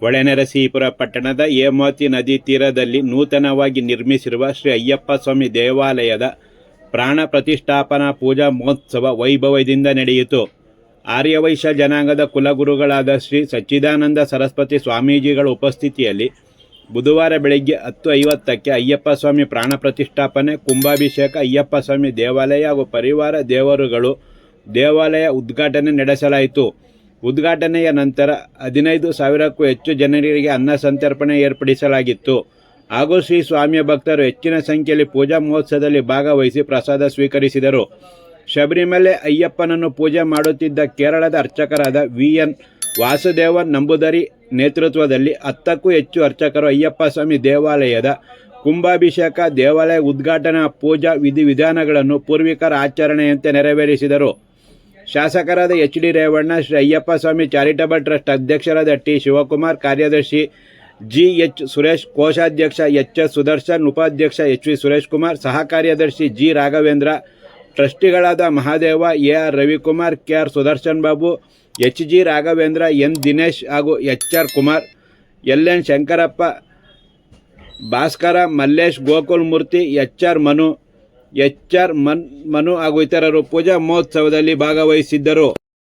ಹೊಳೆನರಸೀಪುರ ಪಟ್ಟಣದ ಹೇಮಾವತಿ ನದಿ ತೀರದಲ್ಲಿ ನೂತನವಾಗಿ ನಿರ್ಮಿಸಿರುವ ಶ್ರೀ ಅಯ್ಯಪ್ಪ ಸ್ವಾಮಿ ದೇವಾಲಯದ ಪ್ರಾಣ ಪ್ರತಿಷ್ಠಾಪನಾ ಪೂಜಾ ಮಹೋತ್ಸವ ವೈಭವದಿಂದ ನಡೆಯಿತು. ಆರ್ಯವೈಶ್ಯ ಜನಾಂಗದ ಕುಲಗುರುಗಳಾದ ಶ್ರೀ ಸಚ್ಚಿದಾನಂದ ಸರಸ್ವತಿ ಸ್ವಾಮೀಜಿಗಳ ಉಪಸ್ಥಿತಿಯಲ್ಲಿ ಬುಧವಾರ ಬೆಳಗ್ಗೆ ಹತ್ತು ಐವತ್ತಕ್ಕೆ ಅಯ್ಯಪ್ಪ ಸ್ವಾಮಿ ಪ್ರಾಣ ಪ್ರತಿಷ್ಠಾಪನೆ, ಕುಂಭಾಭಿಷೇಕ, ಅಯ್ಯಪ್ಪ ಸ್ವಾಮಿ ದೇವಾಲಯ ಹಾಗೂ ಪರಿವಾರ ದೇವರುಗಳು ದೇವಾಲಯ ಉದ್ಘಾಟನೆ ನಡೆಸಲಾಯಿತು. ಉದ್ಘಾಟನೆಯ ನಂತರ ಹದಿನೈದು ಸಾವಿರಕ್ಕೂ ಹೆಚ್ಚು ಜನರಿಗೆ ಅನ್ನ ಸಂತರ್ಪಣೆ ಏರ್ಪಡಿಸಲಾಗಿತ್ತು. ಹಾಗೂ ಶ್ರೀ ಸ್ವಾಮಿಯ ಭಕ್ತರು ಹೆಚ್ಚಿನ ಸಂಖ್ಯೆಯಲ್ಲಿ ಪೂಜಾ ಮಹೋತ್ಸವದಲ್ಲಿ ಭಾಗವಹಿಸಿ ಪ್ರಸಾದ ಸ್ವೀಕರಿಸಿದರು. ಶಬರಿಮಲೆ ಅಯ್ಯಪ್ಪನನ್ನು ಪೂಜೆ ಮಾಡುತ್ತಿದ್ದ ಕೇರಳದ ಅರ್ಚಕರಾದ ವಿ. ಎನ್. ವಾಸುದೇವ ನಂಬುದರಿ ನೇತೃತ್ವದಲ್ಲಿ ಹತ್ತಕ್ಕೂ ಹೆಚ್ಚು ಅರ್ಚಕರು ಅಯ್ಯಪ್ಪ ಸ್ವಾಮಿ ದೇವಾಲಯದ ಕುಂಭಾಭಿಷೇಕ, ದೇವಾಲಯ ಉದ್ಘಾಟನಾ, ಪೂಜಾ ವಿಧಿವಿಧಾನಗಳನ್ನು ಪೂರ್ವಿಕರ ಆಚರಣೆಯಂತೆ ನೆರವೇರಿಸಿದರು. ಶಾಸಕರಾದ H D Revanna, Shri Ayyappa Swami charitable trust ಅಧ್ಯಕ್ಷರಾದ ಟಿ ಶಿವಕುಮಾರ್, ಕಾರ್ಯದರ್ಶಿ ಜಿ ಎಚ್ ಸುರೇಶ್, ಕೋಶಾಧ್ಯಕ್ಷ ಎಚ್ ಎಸ್ ಸುದರ್ಶನ್, ಉಪಾಧ್ಯಕ್ಷ ಎಚ್ ವಿ ಸುರೇಶ್ ಕುಮಾರ್, ಸಹ ಕಾರ್ಯದರ್ಶಿ G Raghavendra, ಟ್ರಸ್ಟಿಗಳಾದ Mahadeva, A R Ravikumar, K R Sudarshan Babu, H G Raghavendra, N Dinesh ಹಾಗೂ H R Kumar, L N Shankarappa, Bhaskara, Mallesh, Gokul Murthy, H R Manu H R Mann Manu ಹಾಗೂ ಇತರರು ಪೂಜಾ ಮಹೋತ್ಸವದಲ್ಲಿ ಭಾಗವಹಿಸಿದ್ದರು.